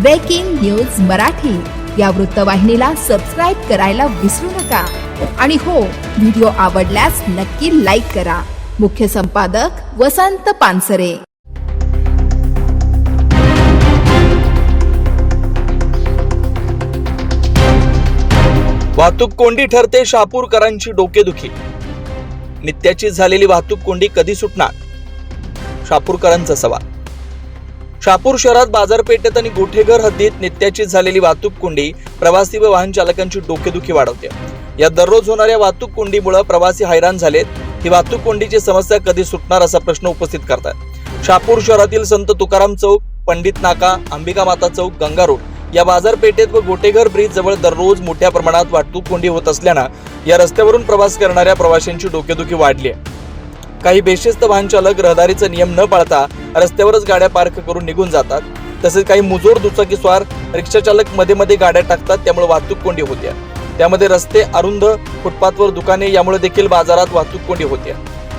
Breaking news Marathi या वृत्तवाहिनीला subscribe करायला विसरू नका. आणि हो व्हिडिओ आवडल्यास नक्की लाईक करा. मुख्य संपादक वसंत पानसरे. वाहतूक कोंडी ठरते शहापूरकरांची डोकेदुखी नित्याची झालेली वाहतूक कोंडी कधी सुटणार? शहापूरकरांचा सवाल. शहापूर शहरात बाजारपेठेत आणि गोठेघर हद्दीत नित्याची झालेली वाहतूक कोंडी प्रवासी व वाहन चालकांची डोकेदुखी वाढवते. या दररोज होणाऱ्या वाहतूक कोंडीमुळे प्रवासी हैराण झालेत. ही वाहतूक कोंडीची समस्या कधी सुटणार असा प्रश्न उपस्थित करतात शहापूर शहरातील संत तुकाराम चौक पंडित नाका अंबिका माता चौक गंगा रोड या बाजारपेठेत व गोटेघर ब्रिज जवळ दररोज मोठ्या प्रमाणात वाहतूक कोंडी होत असल्यानं या रस्त्यावरून प्रवास करणाऱ्या प्रवाशांची डोकेदुखी वाढली आहे. काही बेशिस्त वाहन चालक रहदारीचा नियम न पाळता रस्त्यावरच गाड्या पार्क करून निघून जातात. तसेच काही मुजोर दुचाकी स्वार रिक्षा चालकमध्ये मध्ये गाड्या टाकतात त्यामुळे वाहतूक कोंडी होत्या त्यामध्ये रस्ते अरुंद फुटपाथवर दुकाने यामुळे देखील बाजारात वाहतूक कोंडी होत्या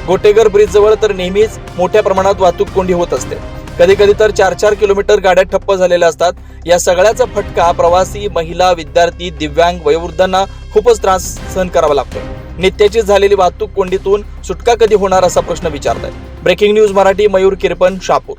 गोटेघर ब्रिज जवळ तर नेहमीच मोठ्या प्रमाणात वाहतूक कोंडी होत असते. कधी कधी तर चार चार किलोमीटर गाड्या ठप्प झालेल्या असतात. या सगळ्याचा फटका प्रवासी महिला विद्यार्थी दिव्यांग वयोवृद्धांना खूपच त्रास सहन करावा लागतो. नित्याची झालेली वाहतूक कोंडीतून सुटका कधी होणार असा प्रश्न विचारताय ब्रेकिंग न्यूज मराठी मयूर किरपन शापूर